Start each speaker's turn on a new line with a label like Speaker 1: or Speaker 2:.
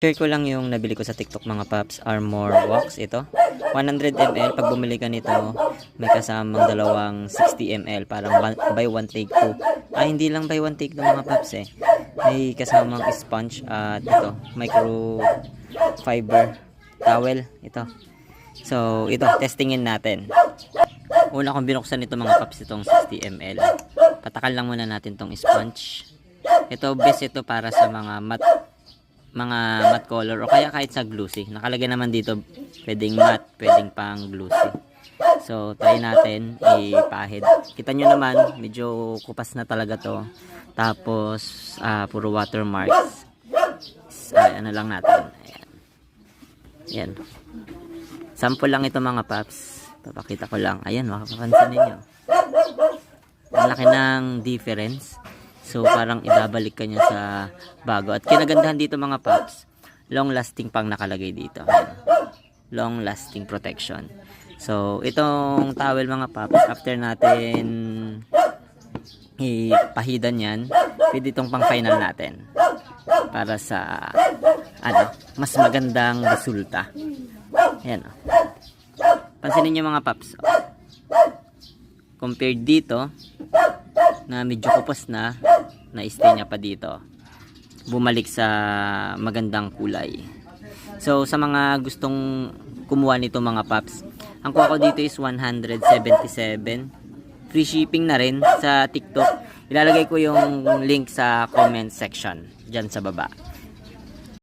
Speaker 1: Share ko lang yung nabili ko sa TikTok mga paps, Armor Wax ito. 100 ml, pag bumili ka nito, may kasamang dalawang 60 ml, parang one- buy one take two. Ah, hindi lang buy one take two mga paps eh. May kasamang sponge at ito, micro fiber towel ito. So, ito, testingin natin. Una kong binuksan ito mga paps itong 60 ml. Patakal lang muna natin tong sponge. Ito, best ito para sa mga mat mga matte color o kaya kahit sa glossy. Nakalagay naman dito pwedeng matte, pwedeng pang glossy. So, try natin ipahid. Kita nyo naman, medyo kupas na talaga to. Tapos, ah, puro watermarks. Ay, ano lang natin. Ayan. Ayan. Sample lang ito mga paps. Papakita ko lang. Ayan, makapapansin ninyo. Ang laki ng difference. So, parang ibabalik ka niya sa bago. At kinagandahan dito mga paps, long lasting pang nakalagay dito. Long lasting protection. So, itong towel mga paps, after natin ipahidan yan, pwede itong pang final natin. Para sa, ano, mas magandang resulta. Ayan o. Pansinin nyo mga paps. oh. Compared dito, na medyo kupos na, na-stay niya pa dito. Bumalik sa magandang kulay. So, sa mga gustong kumuha nito mga paps, ang kuha ko dito is 177. Free shipping na rin sa TikTok. Ilalagay ko yung link sa comment section dyan sa baba.